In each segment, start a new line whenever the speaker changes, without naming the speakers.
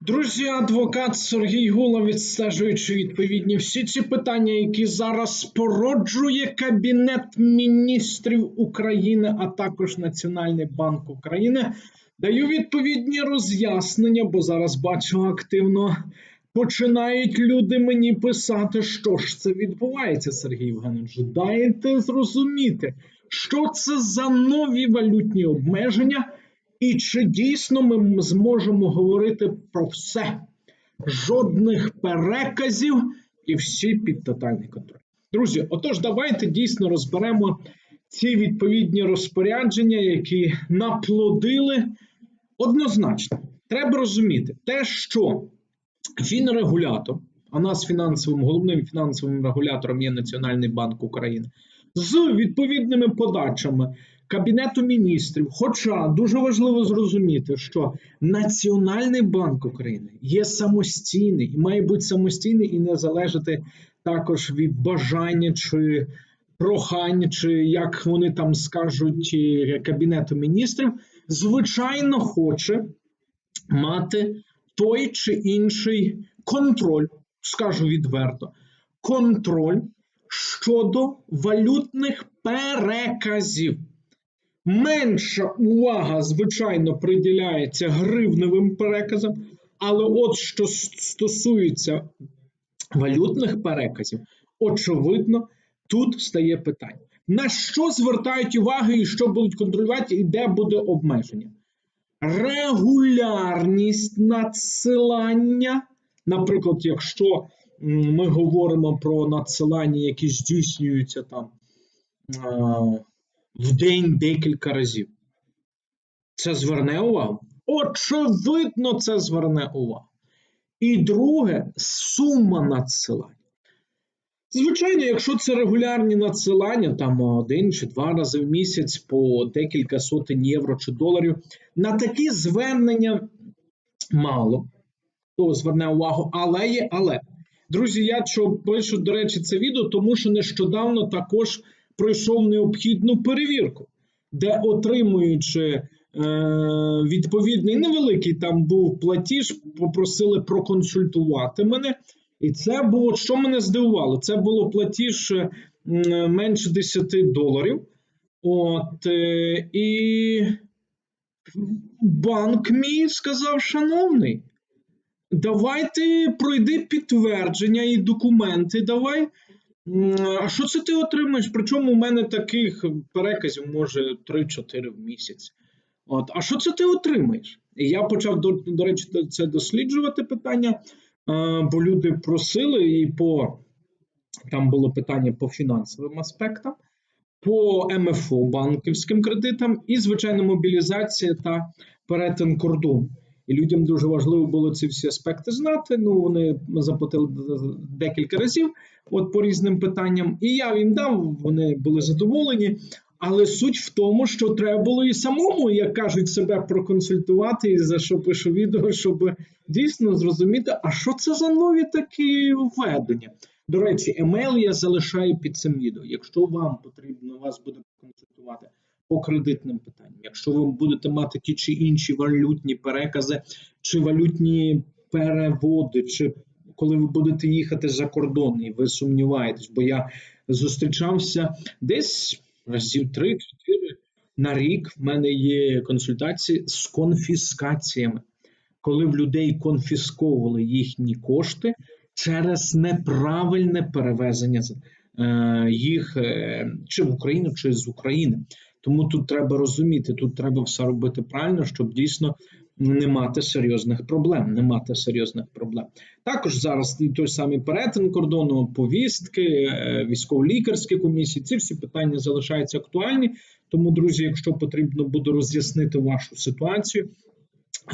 Друзі, адвокат Сергій Гула, відстежуючи відповідні всі ці питання, які зараз породжує Кабінет міністрів України, а також Національний банк України, даю відповідні роз'яснення, бо зараз бачу активно починають люди мені писати, що ж це відбувається, Сергій Євгенович. Дайте зрозуміти, що це за нові валютні обмеження. І чи дійсно ми зможемо говорити про все? Жодних переказів і всі під тотальний контроль. Друзі, отож, давайте дійсно розберемо ці відповідні розпорядження, які наплодили однозначно. Треба розуміти те, що фінрегулятор, а нас фінансовим головним фінансовим регулятором є Національний банк України, з відповідними подачами Кабінету міністрів. Хоча дуже важливо зрозуміти, що Національний банк України є самостійний і має бути самостійний і не залежати також від бажання чи прохань, чи як вони там скажуть Кабінету міністрів, звичайно, хоче мати той чи інший контроль, скажу відверто, контроль щодо валютних переказів. Менша увага, звичайно, приділяється гривневим переказам, але от що стосується валютних переказів, очевидно, тут стає питання: на що звертають увагу і що будуть контролювати, і де буде обмеження? Регулярність надсилання, наприклад, якщо ми говоримо про надсилання, які здійснюються там в день декілька разів. Це зверне увагу? Очевидно, це зверне увагу. І друге сума надсилань. Звичайно, якщо це регулярні надсилання, там один чи два рази в місяць по декілька сотень євро чи доларів, на такі звернення мало, хто зверне увагу, але є, але. Друзі, я що пишу, до речі, це відео, тому що нещодавно також пройшов необхідну перевірку, де отримуючи е, відповідний невеликий там був платіж, попросили проконсультувати мене. І це було що мене здивувало. Це було платіж е, менше 10 доларів. От е, і банк мій сказав, шановний, давайте пройди підтвердження і документи. Давай а що це ти отримаєш? Причому у мене таких переказів може 3-4 в місяць. От, А що це ти отримаєш? І я почав, до, до речі, це досліджувати питання, бо люди просили і по там було питання по фінансовим аспектам, по МФО банківським кредитам і, звичайно, мобілізація та перетин кордону. І людям дуже важливо було ці всі аспекти знати. Ну вони заплатили декілька разів, от по різним питанням. І я їм дав, вони були задоволені. Але суть в тому, що треба було і самому, як кажуть, себе проконсультувати, і за що пишу відео, щоб дійсно зрозуміти, а що це за нові такі введення. До речі, емейл я залишаю під цим відео. Якщо вам потрібно, вас буде консультувати по кредитним питанням. Якщо ви будете мати ті чи інші валютні перекази, чи валютні переводи, чи коли ви будете їхати за кордон, і ви сумніваєтесь, бо я зустрічався десь разів 3-4 на рік. В мене є консультації з конфіскаціями, коли в людей конфісковували їхні кошти через неправильне перевезення е, їх е, чи в Україну, чи з України. Тому тут треба розуміти, тут треба все робити правильно, щоб дійсно не мати серйозних проблем. Не мати серйозних проблем. Також зараз той самий перетин кордону, повістки, е, військово-лікарські комісії. Ці всі питання залишаються актуальні. Тому, друзі, якщо потрібно буде роз'яснити вашу ситуацію.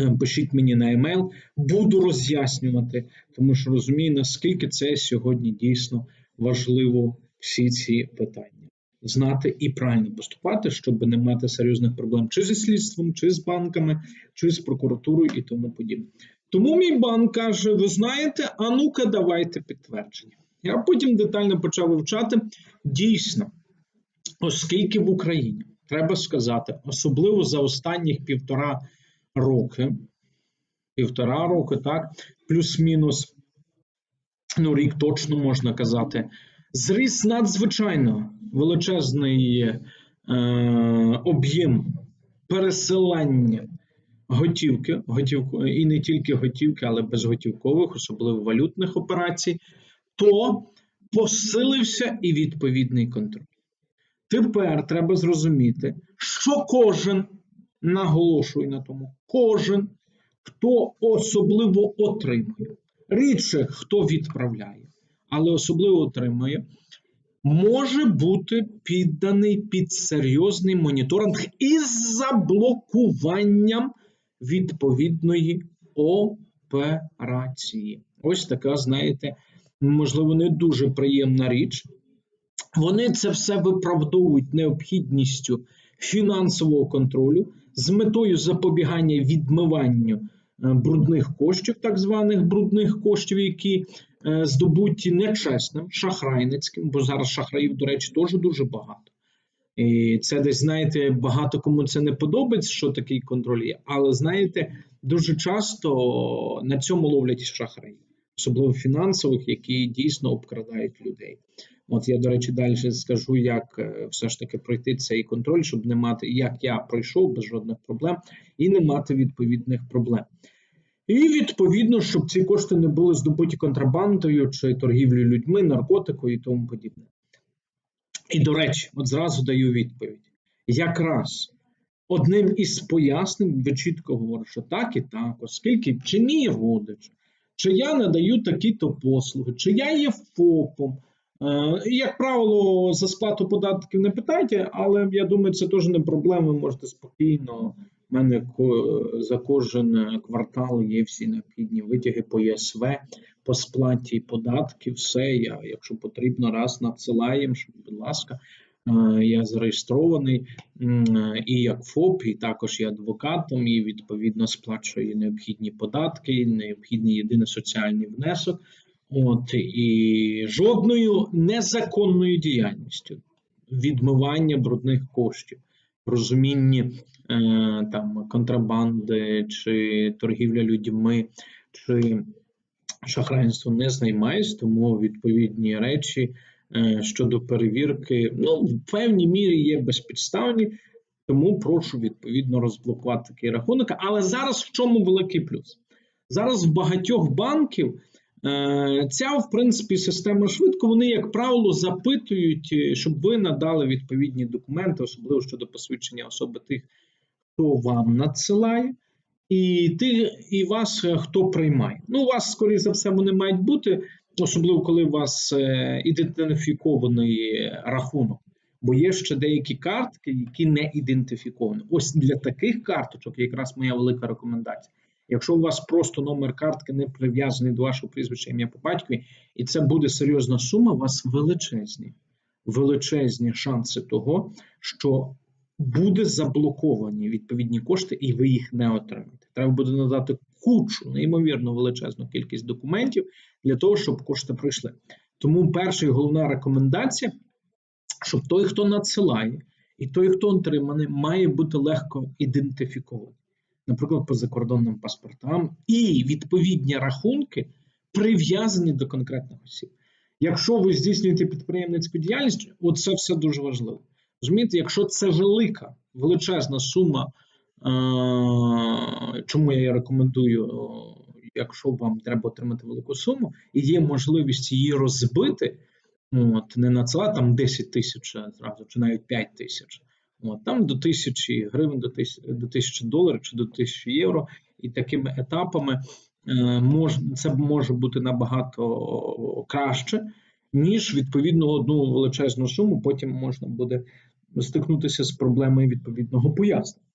Е, пишіть мені на емейл, буду роз'яснювати, тому що розумію, наскільки це сьогодні дійсно важливо всі ці питання знати і правильно поступати, щоб не мати серйозних проблем чи зі слідством, чи з банками, чи з прокуратурою і тому подібне. Тому мій банк каже: ви знаєте, а ну-ка, давайте підтвердження. Я потім детально почав вивчати дійсно, оскільки в Україні треба сказати, особливо за останніх півтора роки. півтора роки, так, плюс-мінус, ну, рік точно можна казати. Зріс надзвичайно величезний е, об'єм переселення готівки, готівку, і не тільки готівки, але безготівкових, особливо валютних операцій, то посилився і відповідний контроль. Тепер треба зрозуміти, що кожен, наголошую на тому, кожен, хто особливо отримує, рідше хто відправляє, але особливо отримує, може бути підданий під серйозний моніторинг із заблокуванням відповідної операції. Ось така, знаєте, можливо, не дуже приємна річ. Вони це все виправдовують необхідністю фінансового контролю з метою запобігання відмиванню е, брудних коштів, так званих брудних коштів, які здобуті нечесним, шахрайницьким, бо зараз шахраїв, до речі, теж дуже багато. І це десь, знаєте, багато кому це не подобається, що такий контроль є, але знаєте, дуже часто на цьому ловлять шахраї, особливо фінансових, які дійсно обкрадають людей. От я, до речі, далі скажу, як е, все ж таки пройти цей контроль, щоб не мати, як я пройшов без жодних проблем, і не мати відповідних проблем. І відповідно, щоб ці кошти не були здобуті контрабандою чи торгівлею людьми, наркотикою і тому подібне. І, до речі, от зразу даю відповідь. Якраз одним із пояснень ви чітко говорите, що так і так, оскільки чи мій родич, чи я надаю такі-то послуги, чи я є ФОПом. Е, як правило, за сплату податків не питайте, але я думаю, це теж не проблема. Ви можете спокійно. У мене за кожен квартал є всі необхідні витяги по ЄСВ, по сплаті податків. Все я, якщо потрібно, раз надсилаємо, будь ласка. Е, я зареєстрований і як ФОП, і також є адвокатом, і відповідно сплачую необхідні податки, необхідний єдиний соціальний внесок. От і жодною незаконною діяльністю відмивання брудних коштів, розумінні е, там контрабанди чи торгівля людьми, чи шахрайство не займаюсь, тому відповідні речі е, щодо перевірки, ну в певній мірі є безпідставні. Тому прошу відповідно розблокувати такий рахунок. Але зараз в чому великий плюс? Зараз в багатьох банків. Е, ця, в принципі, система швидко. Вони, як правило, запитують, е, щоб ви надали відповідні документи, особливо щодо посвідчення особи тих, хто вам надсилає, і ти, і вас е, хто приймає. Ну, у вас, скоріше за все, вони мають бути, особливо коли у вас ідентифікований рахунок. Бо є ще деякі картки, які не ідентифіковані. Ось для таких карточок якраз моя велика рекомендація. Якщо у вас просто номер картки не прив'язаний до вашого прізвища ім'я по батькові, і це буде серйозна сума, у вас величезні, величезні шанси того, що буде заблоковані відповідні кошти, і ви їх не отримаєте. Треба буде надати кучу, неймовірно величезну кількість документів для того, щоб кошти прийшли. Тому перша і головна рекомендація, щоб той, хто надсилає, і той, хто отриманий, має бути легко ідентифікований наприклад, по закордонним паспортам, і відповідні рахунки прив'язані до конкретних осіб. Якщо ви здійснюєте підприємницьку діяльність, оце все дуже важливо. Розумієте, якщо це велика, величезна сума, чому я рекомендую, якщо вам треба отримати велику суму, і є можливість її розбити, от, не надсилати там 10 тисяч зразу, чи навіть 5 тисяч. От, Там до тисячі гривень, до тисячі, до тисячі доларів чи до тисячі євро, і такими етапами е, мож, це може бути набагато краще, ніж відповідно одну величезну суму. Потім можна буде стикнутися з проблемою відповідного пояснення.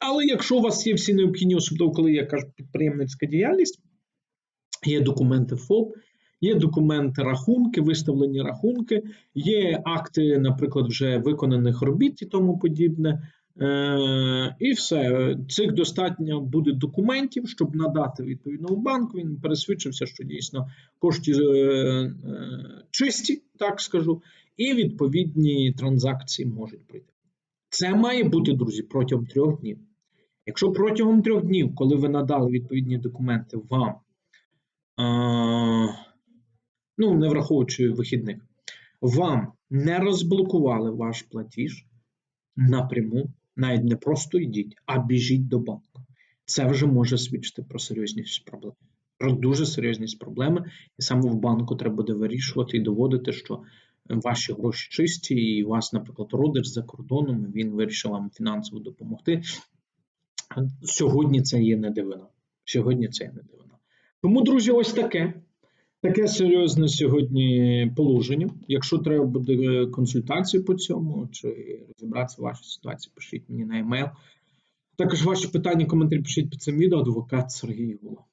Але якщо у вас є всі необхідні, особливо коли я кажу підприємницька діяльність, є документи ФОП. Є документи, рахунки, виставлені рахунки, є акти, наприклад, вже виконаних робіт і тому подібне. Е, І все. Цих достатньо буде документів, щоб надати відповідному банку. Він пересвідчився, що дійсно кошти е, е, чисті, так скажу, і відповідні транзакції можуть пройти. Це має бути, друзі, протягом трьох днів. Якщо протягом трьох днів, коли ви надали відповідні документи, вам, е, ну не враховуючи вихідних, вам не розблокували ваш платіж напряму, навіть не просто йдіть, а біжіть до банку. Це вже може свідчити про серйозність проблеми. Про дуже серйозність проблеми, і саме в банку треба буде вирішувати і доводити, що ваші гроші чисті, і вас, наприклад, родич за кордоном, він вирішив вам фінансово допомогти. Сьогодні це є не дивина. Сьогодні це є не дивина. Тому, друзі, ось таке. Таке серйозне сьогодні положення. Якщо треба буде консультацію по цьому, чи розібратися в вашій ситуації, пишіть мені на емейл. Також ваші питання, коментарі пишіть під цим відео. Адвокат Сергій Гула.